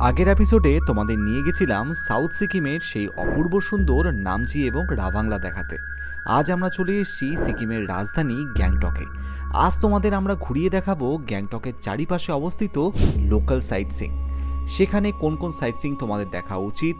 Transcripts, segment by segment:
আগের এপিসোডে তোমাদের নিয়ে গেছিলাম সাউথ সিকিমের সেই অপূর্ব সুন্দর নামচি এবং রাভাংলা দেখাতে। আজ আমরা চলে এসেছি সিকিমের রাজধানী গ্যাংটকে। আজ তোমাদের আমরা ঘুরিয়ে দেখাবো গ্যাংটকের চারিপাশে অবস্থিত লোকাল সাইট সিং সেখানে কোন কোন সাইট সিং তোমাদের দেখা উচিত?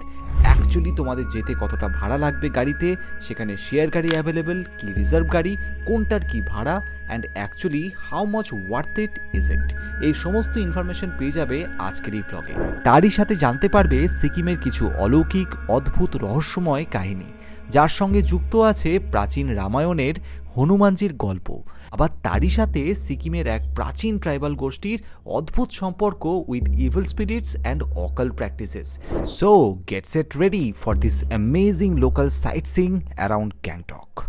অ্যাকচুয়ালি তোমাদের যেতে কতটা ভাড়া লাগবে গাড়িতে, সেখানে শেয়ার গাড়ি অ্যাভেলেবেল কি রিজার্ভ গাড়ি, কোনটার কি ভাড়া and actually how much worth it is it এই সমস্ত ইনফরমেশন পেয়ে যাবে আজকের এই ব্লগে তারই সাথে জানতে পারবে সিকিমের কিছু অলৌকিক, অদ্ভুত রহস্যময় কাহিনী। যার সঙ্গে যুক্ত আছে প্রাচীন রামায়ণের হনুমানজির গল্প। আবার তারই সাথে সিকিমের এক প্রাচীন ট্রাইবাল গোষ্ঠীর অদ্ভুত সম্পর্ক with evil spirits and occult practices. So, get set ready for this amazing local sightseeing around Gangtok.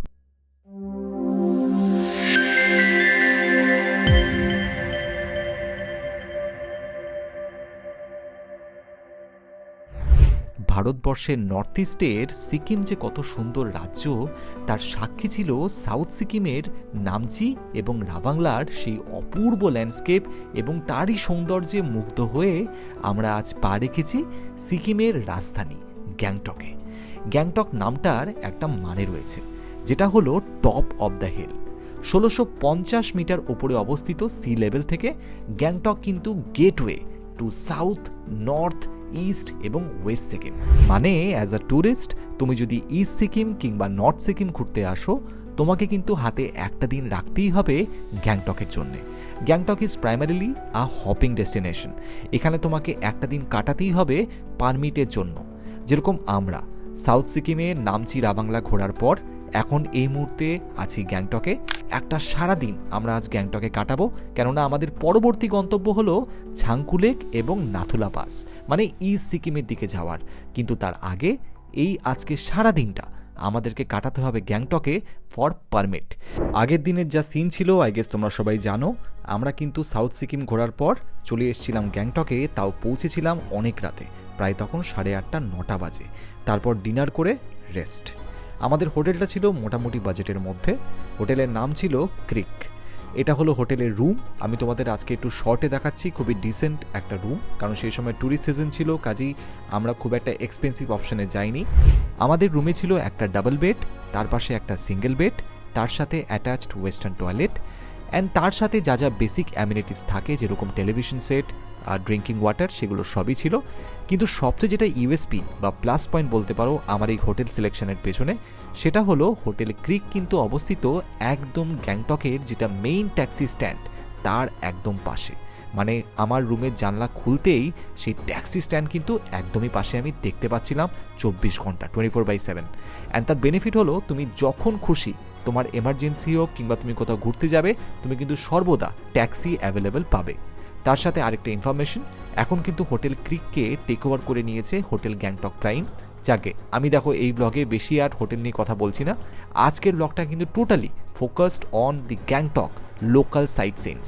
ভারতবর্ষের নর্থ ইস্টের সিকিম যে কত সুন্দর রাজ্য, তার সাক্ষী ছিল সাউথ সিকিমের নামচি এবং রাবাংলার সেই অপূর্ব ল্যান্ডস্কেপ এবং তারই সৌন্দর্যে মুগ্ধ হয়ে আমরা আজ পা রেখেছি সিকিমের রাজধানী, গ্যাংটকে। গ্যাংটক নামটার একটা মানে রয়েছে, যেটা হলো টপ অব দ্য হিল ষোলোশো পঞ্চাশ মিটার ওপরে অবস্থিত সি লেভেল থেকে গ্যাংটক কিন্তু gateway to south north east এবং ওয়েস্ট সিকিম। মানে অ্যাজ আ ট্যুরিস্ট তুমি যদি ইস্ট সিকিম কিংবা নর্থ সিকিম ঘুরতে আসো, তোমাকে কিন্তু হাতে একটা দিন রাখতেই হবে গ্যাংটকের জন্যে। Gangtok is primarily a hopping destination এখানে তোমাকে একটা দিন কাটাতেই হবে পারমিটের জন্য। যেরকম আমরা, সাউথ সিকিমে নামচি রাবাংলা ঘোরার পর এখন এই মুহূর্তে আছি গ্যাংটকে। একটা সারা দিন আমরা আজ গ্যাংটকে কাটাবো, কেননা আমাদের পরবর্তী গন্তব্য হলো ছাংকুলেক এবং নাথুলা পাস মানে ইস্ট সিকিমের দিকে যাওয়ার। কিন্তু তার আগে এই আজকে সারা দিনটা আমাদেরকে কাটাতে হবে গ্যাংটকে ফর পারমিট। আগের দিনের যা সিন ছিল আই গেস তোমরা সবাই জানো, আমরা কিন্তু সাউথ সিকিম ঘোরার পর চলে এসেছিলাম গ্যাংটকে, তাও পৌঁছেছিলাম অনেক রাতে, প্রায় তখন সাড়ে আটটা নটা বাজে। তারপর ডিনার করে রেস্ট। আমাদের হোটেলটা ছিল মোটামুটি বাজেটের মধ্যে। হোটেলের নাম ছিল ক্রিক। এটা হলো হোটেলের রুম। আমি তোমাদের আজকে একটু শর্টে দেখাচ্ছি, খুবই ডিসেন্ট একটা রুম। কারণ সেই সময় ট্যুরিস্ট সিজন ছিল, কাজেই আমরা খুব একটা এক্সপেন্সিভ অপশনে যাইনি। আমাদের রুমে ছিল একটা ডাবল বেড তার পাশে একটা সিঙ্গেল বেড তার সাথে অ্যাটাচড ওয়েস্টার্ন টয়লেট অ্যান্ড তার সাথে যা যা বেসিক অ্যামিনিটিস থাকে, যেরকম টেলিভিশন সেট আর ড্রিঙ্কিং ওয়াটার সেগুলো সবই ছিল। কিন্তু সবচেয়ে যেটা ইউএসপি বা প্লাস পয়েন্ট বলতে পারো আমার এই হোটেল সিলেকশনের পেছনে, সেটা হলো হোটেল ক্রিক কিন্তু অবস্থিত একদম গ্যাংটকের যেটা মেইন ট্যাক্সি স্ট্যান্ড তার একদম পাশে। মানে আমার রুমের জানলা খুলতেই সেই ট্যাক্সি স্ট্যান্ড কিন্তু একদমই পাশে আমি দেখতে পাচ্ছিলাম চব্বিশ ঘণ্টা twenty four by seven and তার বেনিফিট হলো তুমি যখন খুশি তোমার এমার্জেন্সি হোক কিংবা তুমি কোথাও ঘুরতে যাবে, তুমি কিন্তু সর্বদা ট্যাক্সি অ্যাভেলেবেল পাবে। তার সাথে আরেকটা ইনফরমেশন এখন কিন্তু হোটেল ক্রিককে টেক ওভার করে নিয়েছে হোটেল গ্যাংটক প্রাইম। যাকে, আমি দেখো এই ব্লগে বেশি আর হোটেল নিয়ে কথা বলছি না। আজকের ব্লগটা কিন্তু totally focused on the Gangtok local sightseeing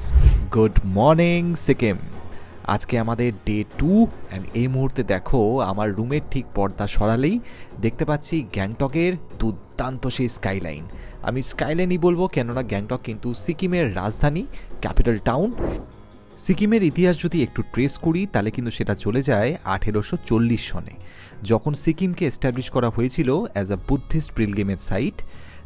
good morning Sikkim আজকে আমাদের ডে টু অ্যান্ড এই মুহূর্তে দেখো আমার রুমের ঠিক পর্দা সরালেই দেখতে পাচ্ছি গ্যাংটকের দুর্দান্ত সেই স্কাইলাইন আমি স্কাইলাইনই বলব, কেননা গ্যাংটক কিন্তু সিকিমের রাজধানী ক্যাপিটাল টাউন সিকিমের ইতিহাস যদি একটু ট্রেস করি, তাহলে কিন্তু সেটা চলে যায় আঠেরোশো চল্লিশ সনে। যখন সিকিমকে এস্টাবলিশ করা হয়েছিল as a Buddhist pilgrimage site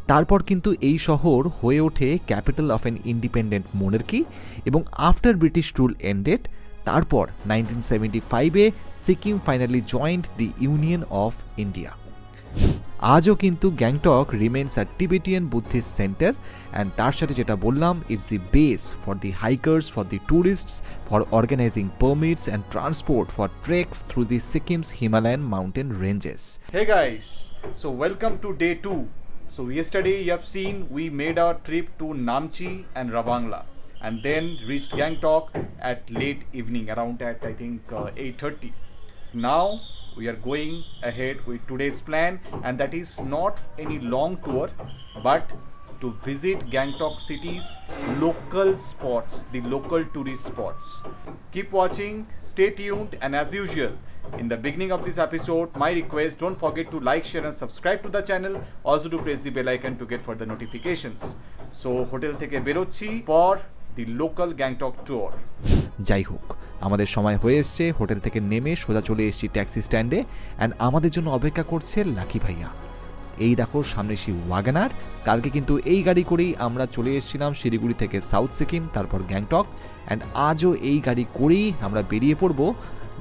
তারপর কিন্তু এই শহর হয়ে ওঠে capital of an independent monarchy এবং আফটার ব্রিটিশ রুল এন্ডেড তারপর নাইনটিন সেভেন্টি ফাইভে Sikkim finally joined the union of India আজও কিন্তু Gangtok remains a Tibetan Buddhist centre and তার সাথে যেটা বললাম it's the base for the hikers for the tourists for organising permits and transport for treks through the Sikkim's Himalayan mountain ranges Hey guys, so welcome to day two. So yesterday you have seen we made our trip to Namchi and Ravangla and then reached Gangtok at late evening around at I think uh, 8:30. Now we are going ahead with today's plan and that is not any long tour but to visit Gangtok city's local spots, the local tourist spots. Keep watching, stay tuned, and as usual, in the beginning of this episode, my request don't forget to like, share, and subscribe to the channel. Also, to press the bell icon to get further notifications. So, hotel থেকে বেরোচ্ছি for the local Gangtok tour. যাই হোক আমাদের সময় হয়ে এসছে। Hotel থেকে নেমে সোজা চলে এসেছি ট্যাক্সি স্ট্যান্ডে অ্যান্ড আমাদের জন্য অপেক্ষা করছে লাকি ভাইয়া। এই দেখো, সামনে সেই ওয়াগানার। কালকে কিন্তু এই গাড়ি করেই আমরা চলে এসেছিলাম শিলিগুড়ি থেকে সাউথ সিকিম, তারপর গ্যাংটক। অ্যান্ড আজও এই গাড়ি করেই আমরা বেরিয়ে পড়ব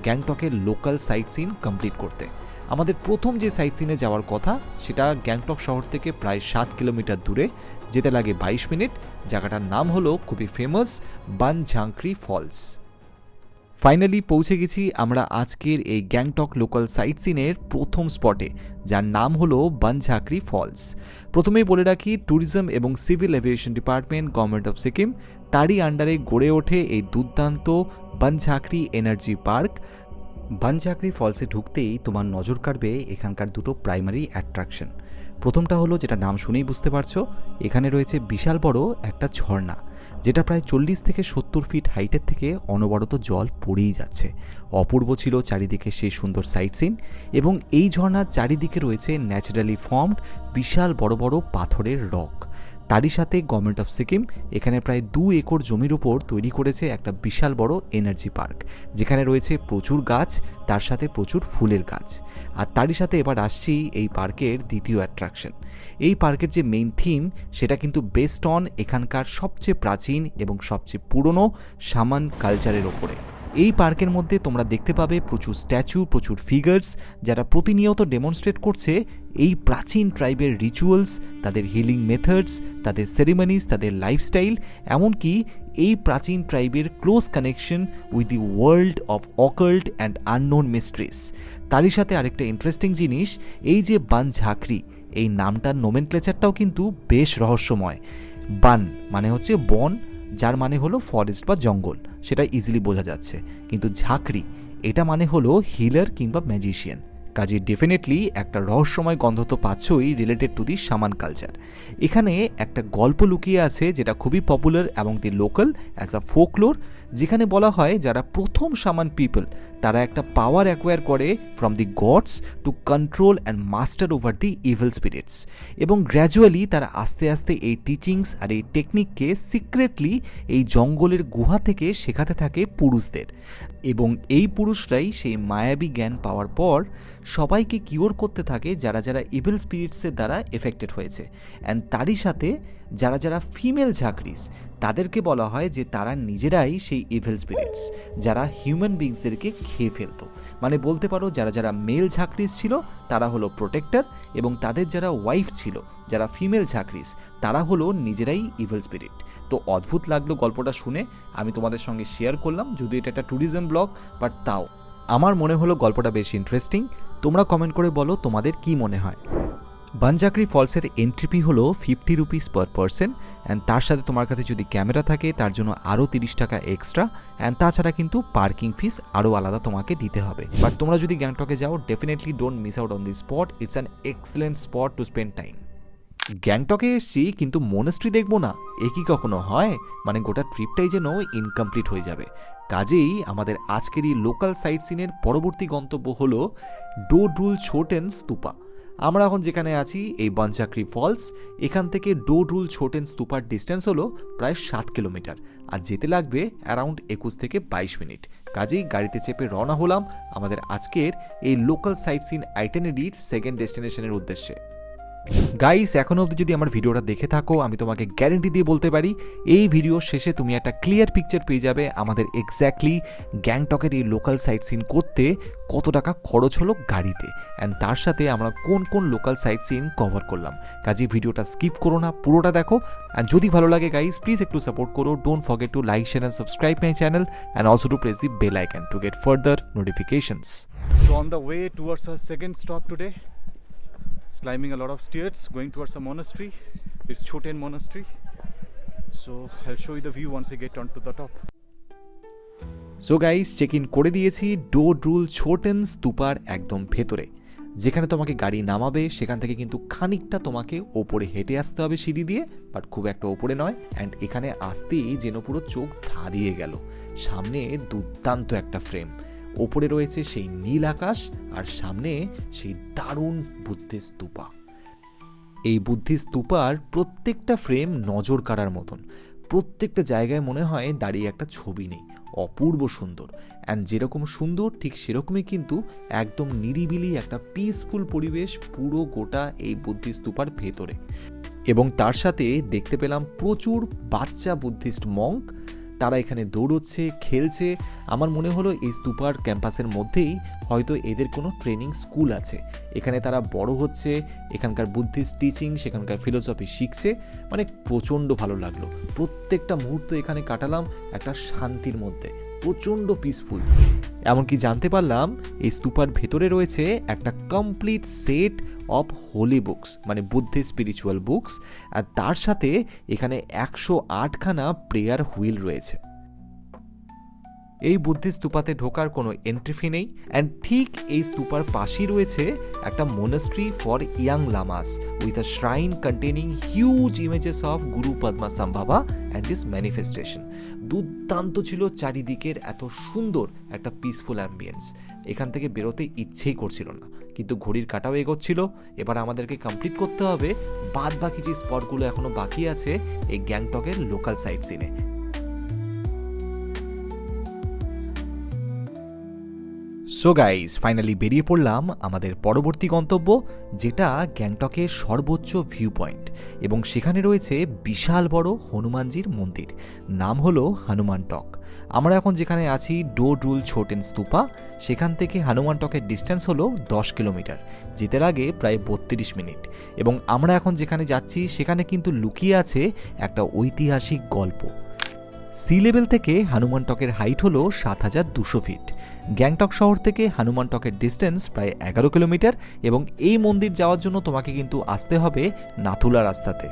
গ্যাংটকের লোকাল সাইট সিন কমপ্লিট করতে। আমাদের প্রথম যে সাইট সিনে যাওয়ার কথা, সেটা গ্যাংটক শহর থেকে প্রায় সাত কিলোমিটার দূরে। যেতে লাগে বাইশ মিনিট। জায়গাটার নাম হলো খুবই ফেমাস বান বানঝাংক্রি ফলস ফাইনালি পৌঁছে গেছি আমরা আজকের এই গ্যাংটক লোকাল সাইট সিনের প্রথম স্পটে যার নাম হলো বানঝাকরি ফলস প্রথমেই বলে রাখি ট্যুরিজম এবং civil aviation department government of Sikkim তারই আন্ডারে গড়ে ওঠে এই দুর্দান্ত বানঝাকরি এনার্জি পার্ক বানঝাকরি ফলসে ঢুকতেই তোমার নজর কাড়বে এখানকার দুটো প্রাইমারি অ্যাট্রাকশন প্রথমটা হলো যেটা নাম শুনেই বুঝতে পারছ, এখানে রয়েছে বিশাল বড় একটা ঝর্ণা, যেটা প্রায় চল্লিশ থেকে সত্তর ফিট হাইটের থেকে অনবরত জল পড়েই যাচ্ছে। অপূর্ব ছিল চারিদিকে সেই সুন্দর সাইট সিন এবং এই ঝর্ণার চারিদিকে রয়েছে ন্যাচারালি ফর্মড বিশাল বড় বড় পাথরের রক তারই সাথে গভর্নমেন্ট অফ সিকিম এখানে প্রায় দু একর জমির উপর তৈরি করেছে একটা বিশাল বড় এনার্জি পার্ক যেখানে রয়েছে প্রচুর গাছ, তার সাথে প্রচুর ফুলের গাছ। আর তারই সাথে এবার আসছি এই পার্কের দ্বিতীয় অ্যাট্রাকশন এই পার্কের যে মেইন থিম সেটা কিন্তু বেস্ট অন এখানকার সবচেয়ে প্রাচীন এবং সবচেয়ে পুরনো সামান কালচারের ওপরে এই পার্কের মধ্যে তোমরা দেখতে পাবে প্রচুর স্ট্যাচু, প্রচুর ফিগার্স, যারা প্রতিনিয়ত ডেমনস্ট্রেট করছে এই প্রাচীন ট্রাইবের রিচুয়ালস, তাদের হিলিং মেথডস, তাদের সেরিমনিস, তাদের লাইফস্টাইল, এমনকি এই প্রাচীন ট্রাইবের close connection with the world of occult and unknown mysteries. তারই সাথে আরেকটা ইন্টারেস্টিং জিনিস, এই যে বান ঝাঁকড়ি, এই নামটার নোমেনক্লেচারটাও কিন্তু বেশ রহস্যময়। বান মানে হচ্ছে বন যার মানে হলো ফরেস্ট বা জঙ্গল, সেটা ইজিলি বোঝা যাচ্ছে। কিন্তু ঝাঁকড়ি, এটা মানে হলো হিলার কিংবা ম্যাজিশিয়ান কাজে ডেফিনেটলি একটা রহস্যময় গন্ধ তো পাচ্ছই রিলেটেড টু দি সামান কালচার এখানে একটা গল্প লুকিয়ে আছে যেটা খুবই পপুলার এবং the local as a folklore যেখানে বলা হয় যারা প্রথম সামান পিপল তারা একটা পাওয়ার অ্যাকোয়ার করে from the gods to control and master over the evil spirits এবং গ্র্যাজুয়ালি তারা আস্তে আস্তে এই টিচিংস আর এই টেকনিককে সিক্রেটলি এই জঙ্গলের গুহা থেকে শেখাতে থাকে পুরুষদের। এবং এই পুরুষরাই সেই মায়াবী জ্ঞান পাওয়ার পর সবাইকে কিওর করতে থাকে যারা যারা ইভিল স্পিরিটসের দ্বারা এফেক্টেড হয়েছে। অ্যান্ড তারই সাথে যারা যারা ফিমেল ঝাঁকরিস তাদেরকে বলা হয় যে তারা নিজেরাই সেই ইভিল স্পিরিটস যারা হিউম্যান বিংসদেরকে খেয়ে ফেলতো। মানে বলতে পারো যারা যারা মেল ঝাঁকরিস ছিল, তারা হলো প্রোটেক্টর এবং তাদের যারা ওয়াইফ ছিল, যারা ফিমেল ঝাঁকরিস তারা হলো নিজেরাই ইভিল স্পিরিট তো অদ্ভুত লাগল গল্পটা শুনে, আমি তোমাদের সঙ্গে শেয়ার করলাম, যদি এটা একটা ট্যুরিজম ব্লগ বাট তাও। আমার মনে হলো গল্পটা বেশ ইন্টারেস্টিং তোমরা কমেন্ট করে বলো তোমাদের কি মনে হয়। বানজাকরি ফলসের এন্ট্রি ফি হলো fifty rupees per person and তার সাথে তোমার কাছে যদি ক্যামেরা থাকে, তার জন্য আরও তিরিশ টাকা এক্সট্রা অ্যান্ড তাছাড়া কিন্তু পার্কিং ফিস আরও আলাদা তোমাকে দিতে হবে। বাট তোমরা যদি গ্যাংটকে যাও definitely don't miss out on this spot it's an excellent spot to spend time গ্যাংটকে এসছি, কিন্তু মনেস্ট্রি দেখব না। এ কি কখনো হয়? মানে গোটা ট্রিপটাই যেন ইনকমপ্লিট হয়ে যাবে। কাজেই আমাদের আজকের এই লোকাল সাইট সিনের পরবর্তী গন্তব্য হলো ডোডরুল ছোটেন স্তূপা আমরা এখন যেখানে আছি, এই বনচাকরি ফলস, এখান থেকে ডোডরুল ছোটেন স্তূপার ডিস্টেন্স হলো প্রায় সাত কিলোমিটার, আর যেতে লাগবে অ্যারাউন্ড একুশ থেকে বাইশ মিনিট। কাজেই গাড়িতে চেপে রওনা হলাম আমাদের আজকের এই লোকাল সাইট সিন আইটেনারির সেকেন্ড ডেস্টিনেশনের উদ্দেশ্যে। গাইস এখনও অবধি যদি আমার ভিডিওটা দেখে থাকো আমি তোমাকে গ্যারেন্টি দিয়ে বলতে পারি এই ভিডিওর শেষে তুমি একটা ক্লিয়ার পিকচার পেয়ে যাবে আমাদের এক্স্যাক্টলি গ্যাংটকের এই লোকাল সাইট সিন করতে কত টাকা খরচ হলো গাড়িতে। অ্যান্ড তার সাথে আমরা কোন কোন লোকাল সাইট সিন কভার করলাম। কাজে ভিডিওটা স্কিপ করো না পুরোটা দেখো। অ্যান্ড যদি ভালো লাগে গাইস প্লিজ একটু সাপোর্ট করো। Don't forget to like share and subscribe my channel and also to press the bell icon to get further notifications so on the way towards our second stop today, climbing a lot of stairs, going towards a monastery. It's Choten Monastery. So I'll show you the view once I get onto the top. So guys check in করে দিয়েছি do ড্রুল ছোটেন স্তূপার একদম ভেতরে যেখানে তোমাকে গাড়ি নামাবে সেখান থেকে কিন্তু খানিকটা তোমাকে ওপরে হেঁটে আসতে হবে সিঁড়ি দিয়ে বাট খুব একটা ওপরে নয় অ্যান্ড এখানে আসতেই যেন পুরো চোখ ধাঁধিয়ে গেল সামনে দুর্দান্ত একটা ফ্রেম ওপরে রয়েছে সেই নীল আকাশ আর সামনে সেই দারুণ বুদ্ধের স্তূপা। এই বুদ্ধি স্তূপার প্রত্যেকটা ফ্রেম নজর কাড়ার মতন। প্রত্যেকটা জায়গায় মনে হয় দাঁড়িয়ে একটা ছবি নেই, অপূর্ব সুন্দর। অ্যান্ড যেরকম সুন্দর, ঠিক সেরকমই কিন্তু একদম নিরিবিলি একটা পিসফুল পরিবেশ পুরো গোটা এই বুদ্ধি স্তূপার ভেতরে। এবং তার সাথে দেখতে পেলাম প্রচুর বাচ্চা বুদ্ধিস্ট মঙ্ক তারা এখানে দৌড়চ্ছে, খেলছে। আমার মনে হলো এই স্তূপার ক্যাম্পাসের মধ্যেই হয়তো এদের কোনো ট্রেনিং স্কুল আছে। এখানে তারা বড় হচ্ছে, এখানকার বুদ্ধিস্ট টিচিং, সেখানকার ফিলোসফি শিখছে। মানে প্রচণ্ড ভালো লাগল। প্রত্যেকটা মুহূর্ত এখানে কাটালাম একটা শান্তির মধ্যে। প্রচণ্ড পিসফুল এমনকি জানতে পারলাম, এই স্তূপার ভেতরে রয়েছে একটা complete set of holy books মানে বুদ্ধি স্পিরিচুয়াল বুকস আর তার সাথে এখানে একশো আটখানা প্রেয়ার হুইল রয়েছে। এই বুদ্ধি স্তূপাতে ঢোকার কোনো এন্ট্রি ফি নেই অ্যান্ড ঠিক এই স্তূপার পাশেই রয়েছে একটা monastery for young lamas with a shrine containing huge images of Guru Padmasambhava and his manifestation দুর্দান্ত ছিল চারিদিকের এত সুন্দর একটা পিসফুল অ্যাম্বিয়েন্স এখান থেকে বেরোতে ইচ্ছেই করছিল না, কিন্তু ঘড়ির কাটাও এগোচ্ছিল। এবার আমাদেরকে কমপ্লিট করতে হবে। বাদ বাকি যে স্পটগুলো এখনও বাকি আছে, এই গ্যাংটকের লোকাল সাইট সিনে সো গাইজ ফাইনালি বেরিয়ে পড়লাম আমাদের পরবর্তী গন্তব্য, যেটা গ্যাংটকের সর্বোচ্চ ভিউ পয়েন্ট এবং সেখানে রয়েছে বিশাল বড় হনুমানজির মন্দির। নাম হলো হনুমান টক। আমরা এখন যেখানে আছি ডো রুল ছোটেন স্তূপা সেখান থেকে হনুমান টকের ডিস্টেন্স হলো দশ কিলোমিটার, যেতে লাগে প্রায় বত্রিশ মিনিট। এবং আমরা এখন যেখানে যাচ্ছি, সেখানে কিন্তু লুকিয়ে আছে একটা ঐতিহাসিক গল্প। সি লেভেল থেকে হানুমান টকের হাইট হলো সাত হাজার দুশো ফিট গ্যাংটক শহর থেকে হানুমান টকের ডিস্টেন্স প্রায় এগারো কিলোমিটার এবং এই মন্দির যাওয়ার জন্য তোমাকে কিন্তু আসতে হবে নাথুলা রাস্তাতে।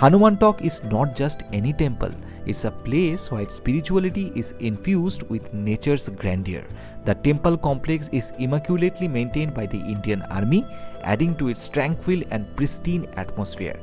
Hanuman Tok is not just any temple it's a place where spirituality is infused with nature's grandeur the temple complex is immaculately maintain by the Indian army adding to its tranquil and pristine atmosphere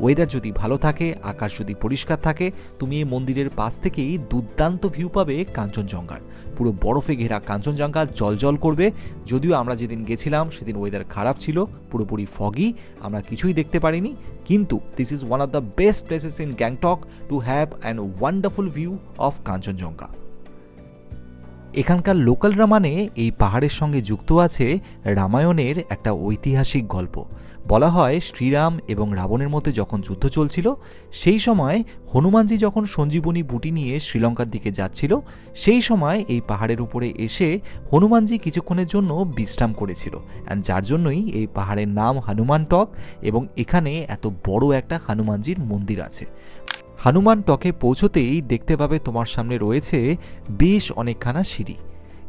weather যদি ভালো থাকে, আকাশ যদি পরিষ্কার থাকে, তুমি এই মন্দিরের পাশ থেকেই দুর্দান্ত ভিউ পাবে কাঞ্চনজঙ্ঘার। পুরো বরফে ঘেরা কাঞ্চনজঙ্ঘা জল করবে। যদিও আমরা যেদিন গেছিলাম, সেদিন ওয়েদার খারাপ ছিল, পুরোপুরি ফগি আমরা কিছুই দেখতে পারিনি। কিন্তু this is one of the best places in Gangtok to have an wonderful view of Kanchenjunga. এখানকার লোকালরা মানে এই পাহাড়ের সঙ্গে যুক্ত আছে রামায়ণের একটা ঐতিহাসিক গল্প। বলা হয় শ্রীরাম এবং রাবণের মধ্যে যখন যুদ্ধ চলছিল, সেই সময় হনুমানজি যখন সঞ্জীবনী বুটি নিয়ে শ্রীলঙ্কার দিকে যাচ্ছিল, সেই সময় এই পাহাড়ের উপরে এসে হনুমানজি কিছুক্ষণের জন্য বিশ্রাম করেছিল। অ্যান্ড যার জন্যই এই পাহাড়ের নাম হনুমান টক এবং এখানে এত বড় একটা হনুমানজির মন্দির আছে। হনুমান টকে পৌঁছতেই দেখতে পাবে তোমার সামনে রয়েছে বেশ অনেকখানা সিঁড়ি।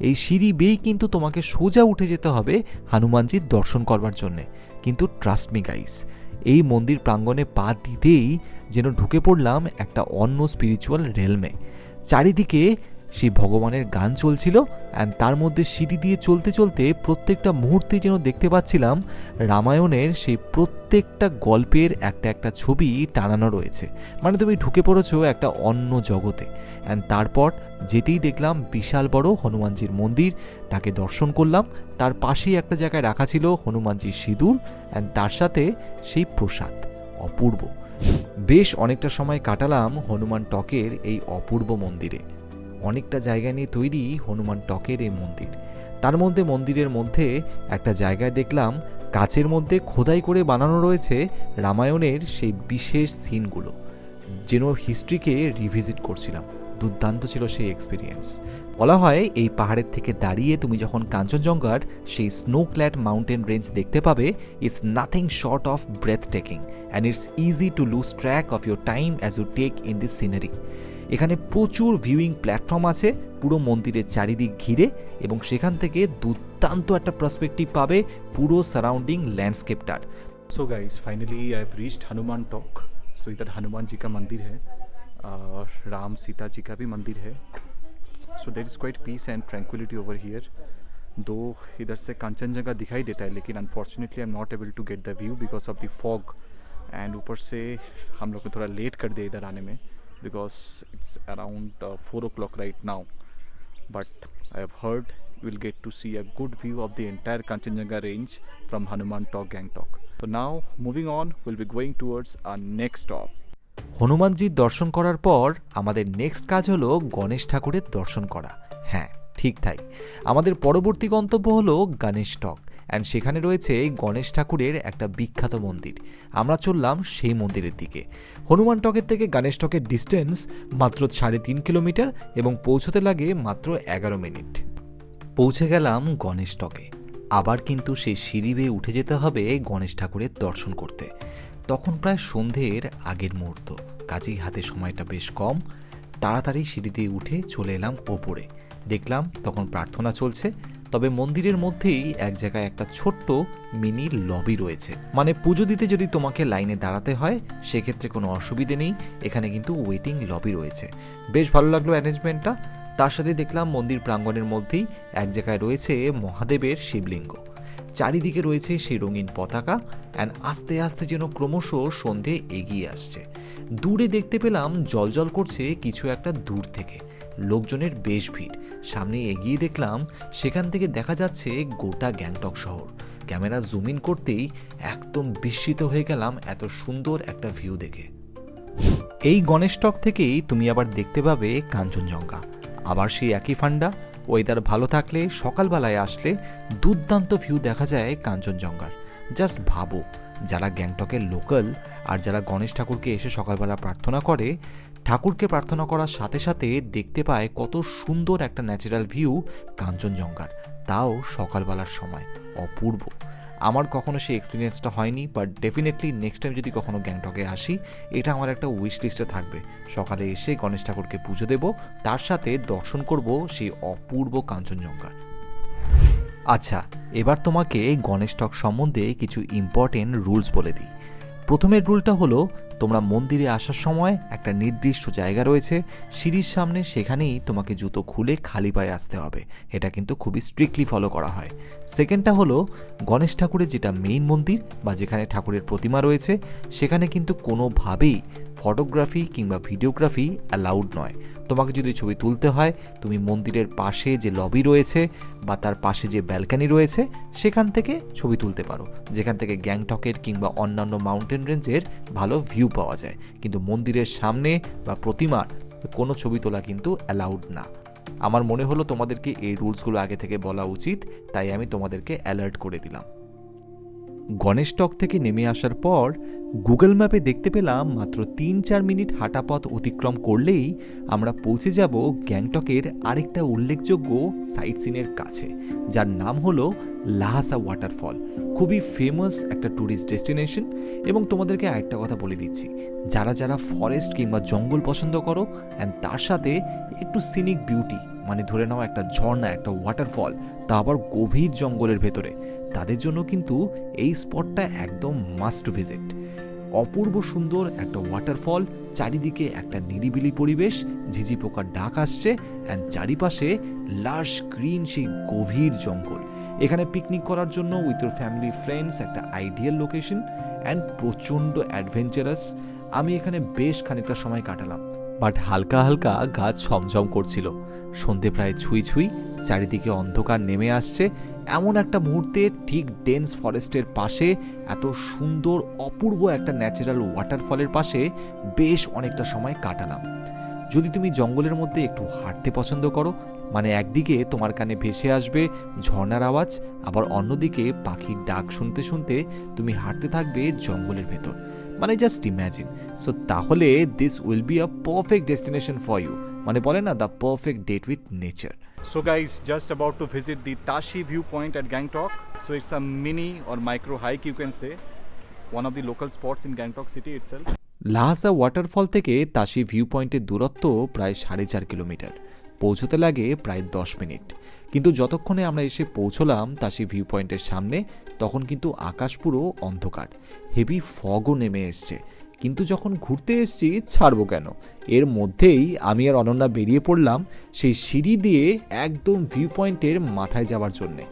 এই সিঁড়ি বেয়েই কিন্তু তোমাকে সোজা উঠে যেতে হবে হনুমানজির দর্শন করবার জন্যে। কিন্তু ট্রাস্ট মি গাইস এই মন্দির প্রাঙ্গণে পা দিতেই যেন ঢুকে পড়লাম একটা অন্য স্পিরিচুয়াল রেলমে চারিদিকে সেই ভগবানের গান চলছিল অ্যান্ড তার মধ্যে সিঁড়ি দিয়ে চলতে চলতে প্রত্যেকটা মুহূর্তে যেন দেখতে পাচ্ছিলাম রামায়ণের সেই প্রত্যেকটা গল্পের একটা একটা ছবি টানানো রয়েছে। মানে তুমি ঢুকে পড়েছো একটা অন্য জগতে। অ্যান্ড তারপর যেতেই দেখলাম বিশাল বড় হনুমানজির মন্দির, তাকে দর্শন করলাম। তার পাশেই একটা জায়গায় রাখা ছিল হনুমানজির সিঁদুর অ্যান্ড তার সাথে সেই প্রসাদ, অপূর্ব। বেশ অনেকটা সময় কাটালাম হনুমান টকের এই অপূর্ব মন্দিরে। অনেকটা জায়গা নিয়ে তৈরি হনুমান টকের এই মন্দির। তার মধ্যে মন্দিরের মধ্যে একটা জায়গায় দেখলাম কাচের মধ্যে খোদাই করে বানানো রয়েছে রামায়ণের সেই বিশেষ সিনগুলো, যেন হিস্ট্রিকে রিভিজিট করছিলাম। দুর্দান্ত ছিল সেই এক্সপিরিয়েন্স বলা হয় এই পাহাড়ের থেকে দাঁড়িয়ে তুমি যখন কাঞ্চনজঙ্ঘার সেই স্নো ক্ল্যাড মাউন্টেন রেঞ্জ দেখতে পাবে it's nothing short of breathtaking and it's easy to lose track of your time as you take in this scenery এখানে প্রচুর ভিউইং প্ল্যাটফর্ম আছে পুরো মন্দিরের চারিদিক ঘিরে এবং সেখান থেকে দুর্দান্ত একটা পার্সপেক্টিভ পাবে পুরো surrounding ল্যান্ডস্কেপটার so guys finally I have reached Hanuman Tok so इधर हनुमान जी का मंदिर है और राम सीता जी का भी मंदिर है so there is quite peace and tranquillity over here though इधर से कंचनजंगा दिखाई देता है लेकिन unfortunately I am not able to get the view because of the fog and ऊपर से हम लोग को थोड़ा लेट कर दिया इधर आने में because it's around uh, 4 o'clock right now but I have heard you will get to see a good view of the entire Kanchenjunga range from Hanuman Tok Gangtok. So now moving on we'll be going towards our next stop. হনুমানজির দর্শন করার পর আমাদের next কাজ হলো গণেশ ঠাকুরের দর্শন করা হ্যাঁ ঠিক তাই আমাদের পরবর্তী গন্তব্য হলো গণেশ টক অ্যান্ড সেখানে রয়েছে গণেশ ঠাকুরের একটা বিখ্যাত মন্দির। আমরা চললাম সেই মন্দিরের দিকে। হনুমান টকের থেকে গণেশ টকের ডিস্টেন্স মাত্র সাড়ে তিন কিলোমিটার এবং পৌঁছতে লাগে মাত্র এগারো মিনিট। পৌঁছে গেলাম গণেশ টকে। আবার কিন্তু সেই সিঁড়ি বেয়ে উঠে যেতে হবে গণেশ ঠাকুরের দর্শন করতে। তখন প্রায় সন্ধ্যের আগের মুহূর্ত। কাজেই হাতে সময়টা বেশ কম। তাড়াতাড়ি সিঁড়ি দিয়ে উঠে চলে এলাম ওপরে। দেখলাম তখন প্রার্থনা চলছে। তবে মন্দিরের মধ্যেই এক জায়গায় একটা ছোট্ট মিনি লবি রয়েছে। মানে পুজো দিতে যদি তোমাকে লাইনে দাঁড়াতে হয়, সেক্ষেত্রে কোনো অসুবিধে নেই। এখানে কিন্তু ওয়েটিং লবি রয়েছে। বেশ ভালো লাগল অ্যারেঞ্জমেন্টটা তার সাথে দেখলাম মন্দির প্রাঙ্গণের মধ্যেই এক জায়গায় রয়েছে মহাদেবের শিবলিঙ্গ। চারিদিকে রয়েছে সেই রঙিন পতাকা অ্যান্ড আস্তে আস্তে যেন ক্রমশ সন্ধে এগিয়ে আসছে। দূরে দেখতে পেলাম জলজল করছে কিছু একটা দূর থেকে। লোকজনের বেশ ভিড়। সামনে এগিয়ে দেখলাম সেখান থেকে দেখা যাচ্ছে গোটা গ্যাংটক শহর। ক্যামেরা জুম ইন করতেই একদম বিস্মিত হয়ে গেলাম এত সুন্দর একটা ভিউ দেখে। এই গণেশ টক থেকেই তুমি আবার দেখতে পাবে কাঞ্চনজঙ্ঘা। আবার সেই একই ফান্ডা, ওয়েদার ভালো থাকলে, সকালবেলায় আসলে দুর্দান্ত ভিউ দেখা যায় কাঞ্চনজঙ্ঘার। জাস্ট ভাবো, যারা গ্যাংটকের লোকাল আর যারা গণেশ ঠাকুরকে এসে সকালবেলা প্রার্থনা করে ঠাকুরকে প্রার্থনা করার সাথে সাথে দেখতে পায় কত সুন্দর একটা ন্যাচারাল ভিউ কাঞ্চনজঙ্ঘার। তাও সকালবেলার সময়, অপূর্ব। আমার কখনো সেই এক্সপিরিয়েন্সটা হয়নি বাট ডেফিনেটলি নেক্সট টাইম যদি কখনো গ্যাংটকে আসি, এটা আমার একটা উইশ লিস্টে থাকবে। সকালে এসে গণেশ ঠাকুরকে পুজো দেব, তার সাথে দর্শন করব সেই অপূর্ব কাঞ্চনজঙ্ঘার। আচ্ছা এবার তোমাকে গণেশ টক সম্বন্ধে কিছু ইম্পর্টেন্ট রুলস বলে দিই। প্রথমের রুলটা হলো তোমরা মন্দিরে আসার সময় একটা নির্দিষ্ট জায়গা রয়েছে, সিঁড়ির সামনে সেখানেই তোমাকে জুতো খুলে খালি পায়ে আসতে হবে। এটা কিন্তু খুবই স্ট্রিক্টলি ফলো করা হয়। সেকেন্ডটা হলো, গণেশ ঠাকুরের যেটা মেইন মন্দির বা যেখানে ঠাকুরের প্রতিমা রয়েছে, সেখানে কিন্তু কোনোভাবেই ফটোগ্রাফি কিংবা ভিডিওগ্রাফি অ্যালাউড নয়। তোমাকে যদি ছবি তুলতে হয়, তুমি মন্দিরের পাশে যে লবি রয়েছে বা তার পাশে যে ব্যালকানি রয়েছে, সেখান থেকে ছবি তুলতে পারো। যেখান থেকে গ্যাংটকের কিংবা অন্যান্য মাউন্টেন রেঞ্জের ভালো ভিউ পাওয়া যায়। কিন্তু মন্দিরের সামনে বা প্রতিমার কোনো ছবি তোলা কিন্তু অ্যালাউড না। আমার মনে হলো তোমাদেরকে এই রুলসগুলো আগে থেকে বলা উচিত, তাই আমি তোমাদেরকে অ্যালার্ট করে দিলাম। গণেশ টক থেকে নেমে আসার পর গুগল ম্যাপে দেখতে পেলাম মাত্র তিন চার মিনিট হাঁটা পথ অতিক্রম করলেই আমরা পৌঁছে যাব গ্যাংটকের আরেকটা উল্লেখযোগ্য সাইট সিনের কাছে, যার নাম হলো লাহাসা ওয়াটারফল, খুবই ফেমাস একটা ট্যুরিস্ট ডেস্টিনেশন এবং তোমাদেরকে আরেকটা কথা বলে দিচ্ছি, যারা যারা ফরেস্ট কিংবা জঙ্গল পছন্দ করো অ্যান্ড তার সাথে একটু সিনিক বিউটি মানে ধরে নাও একটা ঝর্ণা, একটা ওয়াটারফল তা আবার গভীর জঙ্গলের ভেতরে। তাদের জন্য কিন্তু এই স্পটটা একদম মাস্ট ভিজিট অপূর্ব সুন্দর একটা ওয়াটারফল চারিদিকে একটা নিরিবিলি পরিবেশ, ঝিঝি পোকার ডাক আসছে অ্যান্ড চারিপাশে লাশ গ্রিন সেই গভীর জঙ্গল। এখানে পিকনিক করার জন্য উইথ ইউর ফ্যামিলি ফ্রেন্ডস একটা আইডিয়াল লোকেশন অ্যান্ড প্রচণ্ড অ্যাডভেঞ্চারাস আমি এখানে বেশ খানিকটা সময় কাটালাম। বাট হালকা হালকা গাছ ছমছম করছিল। সন্ধে প্রায় ছুঁই ছুঁই চারিদিকে অন্ধকার নেমে আসছে। এমন একটা মুহূর্তে ঠিক ডেন্স ফরেস্টের পাশে, এত সুন্দর অপূর্ব একটা ন্যাচারাল ওয়াটারফলের পাশে বেশ অনেকটা সময় কাটালাম। যদি তুমি জঙ্গলের মধ্যে একটু হাঁটতে পছন্দ করো মানে একদিকে তোমার কানে ভেসে আসবে ঝর্ণার আওয়াজ, আবার অন্যদিকে পাখির ডাক শুনতে শুনতে তুমি হাঁটতে থাকবে জঙ্গলের ভেতর। মানে জাস্ট ইম্যাজিন সো তাহলে this will be a perfect destination for you মানে বলে না the perfect date with nature So guys, just about to visit the Tashi viewpoint at Gangtok. So it's a mini or micro hike you can say. One of the local spots in Gangtok city itself. Lhasa waterfall থেকে Tashi view পয়েন্টের দূরত্ব প্রায় সাড়ে চার kilometre পৌঁছতে লাগে প্রায় দশ মিনিট কিন্তু যতক্ষণে আমরা এসে পৌঁছলাম তাসি ভিউ পয়েন্টের সামনে তখন কিন্তু আকাশ পুরো অন্ধকার হেভি ফগও নেমে এসছে কিন্তু যখন ঘুরতে এসছি, ছাড়বো কেন? এর মধ্যেই আমি আর অনন্যা বেরিয়ে পড়লাম সেই সিঁড়ি দিয়ে একদম ভিউ পয়েন্টের মাথায় যাওয়ার জন্যে।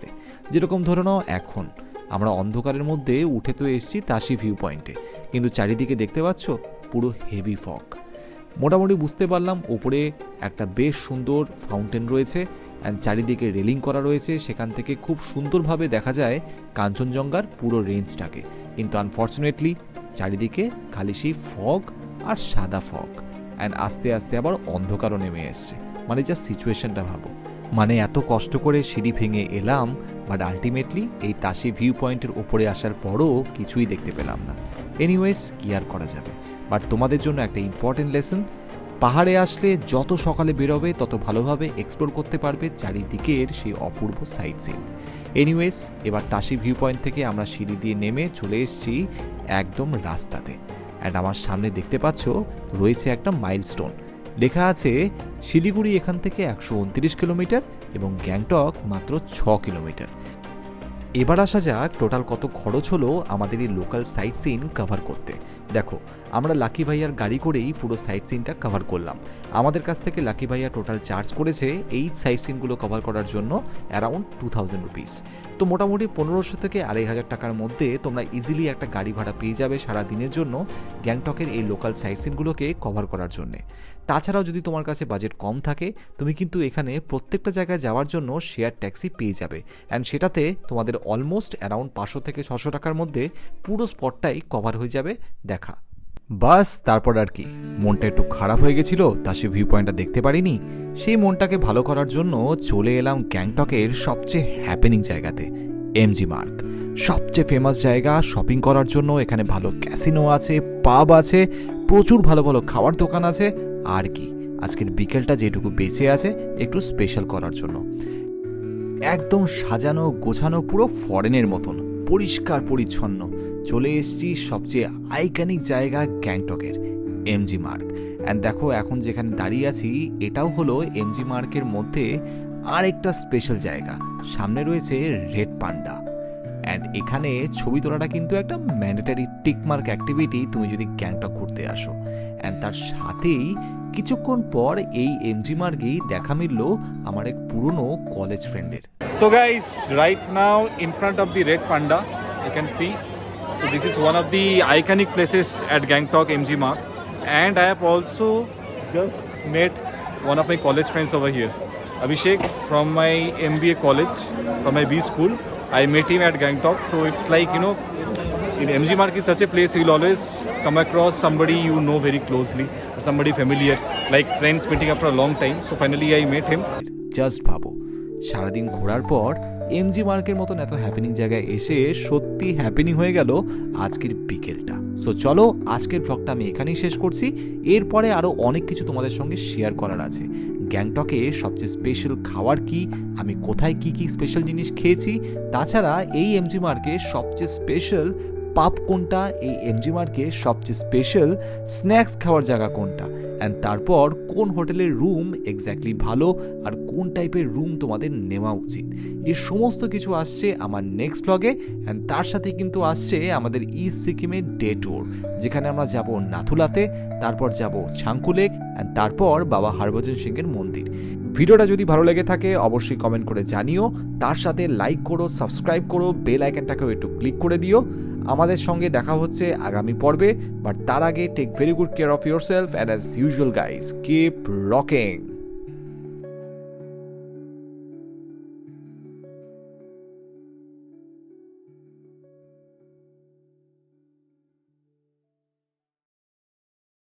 যেরকম ধরে নাও এখন, আমরা অন্ধকারের মধ্যে উঠে তো এসছি তাসি ভিউ পয়েন্টে কিন্তু চারিদিকে দেখতে পাচ্ছ পুরো হেভি ফগ মোটামুটি বুঝতে পারলাম ওপরে একটা বেশ সুন্দর ফাউন্টেন রয়েছে অ্যান্ড চারিদিকে রেলিং করা রয়েছে, সেখান থেকে খুব সুন্দরভাবে দেখা যায় কাঞ্চনজঙ্ঘার পুরো রেঞ্জটাকে কিন্তু আনফর্চুনেটলি চারিদিকে খালি সেই ফগ আর সাদা ফগ। অ্যান্ড আস্তে আস্তে আবার অন্ধকারও নেমে এসছে। মানে যা সিচুয়েশনটা ভাবো। মানে এত কষ্ট করে সিঁড়ি ভেঙে এলাম বাট আলটিমেটলি এই তাসি ভিউ পয়েন্টের ওপরে আসার পরও কিছুই দেখতে পেলাম না। এনিওয়েজ কি আর করা যাবে? বাট তোমাদের জন্য একটা ইম্পর্টেন্ট লেসন পাহাড়ে আসলে যত সকালে বেরোবে, তত ভালোভাবে এক্সপ্লোর করতে পারবে চারিদিকের সেই অপূর্ব সাইট সিন এনিওয়েজ এবার তাসি ভিউ পয়েন্ট থেকে আমরা সিঁড়ি দিয়ে নেমে চলে এসেছি একদম রাস্তাতে। অ্যান্ড আমার সামনে দেখতে পাচ্ছ, রয়েছে একটা মাইলস্টোন লেখা আছে, শিলিগুড়ি এখান থেকে একশো উনত্রিশ কিলোমিটার এবং গ্যাংটক মাত্র ছ কিলোমিটার। এবার আসা যাক টোটাল কত খরচ হলো আমাদের এই লোকাল সাইট সিন কভার করতে। দেখো, আমরা লাকি ভাইয়ার গাড়ি করেই পুরো সাইট সিনটা কভার করলাম। আমাদের কাছ থেকে লাকি ভাইয়া টোটাল চার্জ করেছে এই সাইট সিনগুলো কভার করার জন্য অ্যারাউন্ড টু থাউজেন্ড রুপিস তো মোটামুটি পনেরোশো থেকে আড়াই হাজার টাকার মধ্যে তোমরা ইজিলি একটা গাড়ি ভাড়া পেয়ে যাবে সারা দিনের জন্য গ্যাংটকের এই লোকাল সাইট সিনগুলোকে কভার করার জন্যে। তাছাড়াও যদি তোমার কাছে বাজেট কম থাকে, তুমি কিন্তু এখানে প্রত্যেকটা জায়গায় যাওয়ার জন্য শেয়ার ট্যাক্সি পেয়ে যাবে। অ্যান্ড সেটাতে তোমাদের অলমোস্ট অ্যারাউন্ড পাঁচশো থেকে ছশো টাকার মধ্যে পুরো স্পটটাই কভার হয়ে যাবে দেখা। বাস, তারপর আর কি। মনটা একটু খারাপ হয়ে গেছিল, তা সে ভিউ পয়েন্টটা দেখতে পারিনি। সেই মনটাকে ভালো করার জন্য চলে এলাম গ্যাংটকের সবচেয়ে হ্যাপেনিং জায়গাতে এমজি মার্ক সবচেয়ে ফেমাস জায়গা শপিং করার জন্য এখানে ভালো ক্যাসিনো আছে পাব আছে প্রচুর ভালো ভালো খাওয়ার দোকান আছে। আর কি? আজকের বিকেলটা যেটুকু বেঁচে আছে, একটু স্পেশাল করার জন্য। একদম সাজানো, গোছানো, পুরো ফরেনের মতন, পরিষ্কার, পরিচ্ছন্ন। চলে এসেছি সবচেয়ে আইকনিক জায়গা গ্যাংটকের এমজি মার্ক অ্যান্ড দেখো, এখন যেখানে দাঁড়িয়ে আছি, এটাও হলো এমজি মার্কের মধ্যে আরেকটা স্পেশাল জায়গা। সামনে রয়েছে রেড পান্ডা অ্যান্ড এখানে ছবি তোলাটা কিন্তু একটা ম্যান্ডেটারি টিকমার্ক অ্যাক্টিভিটি তুমি যদি গ্যাংটক ঘুরতে আসো। অ্যান্ড তার সাথেই কিছুক্ষণ পর এই এমজি মার্গেই দেখা মিলল আমার এক পুরনো কলেজ ফ্রেন্ডের so guys right now in front of the red panda you can see so this is one of the iconic places at Gangtok MG Marg and I have also just met one of my college friends over here Abhishek from my M B A college from my B school I met him at Gangtok, so it's like you know, in MG Mark is such a place you'll always come across somebody you know very closely, or somebody familiar, like friends meeting after a long time. So finally, I met him. Just ভাবো সারাদিন ঘোরার পর MG মার্কের মতন এত happening জায়গায় এসে সত্যি হ্যাপেনিং হয়ে গেল আজকের বিকেলটা সো চলো আজকের ভ্লগটা আমি এখানেই শেষ করছি এরপরে আরও অনেক কিছু তোমাদের সঙ্গে শেয়ার করার আছে গ্যাংটকে সবচেয়ে স্পেশাল খাওয়ার কি? আমি কোথায় কি কি স্পেশাল জিনিস খেয়েছি? তাছাড়া এই এমজি মার্কে সবচেয়ে স্পেশাল পাপ কোনটা? এই এমজি মার্কে সবচেয়ে স্পেশাল স্ন্যাক্স খাওয়ার জায়গা কোনটা? অ্যান্ড তারপর কোন হোটেলের রুম এক্স্যাক্টলি ভালো আর কোন টাইপের রুম তোমাদের নেওয়া উচিত। এ সমস্ত কিছু আসছে আমার নেক্সট ব্লগে অ্যান্ড তার সাথে কিন্তু আসছে আমাদের ইস্ট সিকিমের ডে ট্যুর যেখানে আমরা যাব নাথুলাতে, তারপর যাব ছাঙ্কুলেক অ্যান্ড তারপর বাবা হরভজন সিংয়ের মন্দির। ভিডিওটা যদি ভালো লেগে থাকে অবশ্যই কমেন্ট করে জানিও, তার সাথে লাইক করো সাবস্ক্রাইব করো বেল আইকনটাকেও একটু ক্লিক করে দিও আমাদের সঙ্গে দেখা হচ্ছে আগামী পর্বে বাট তার আগে take very good care of yourself and as usual guys keep rocking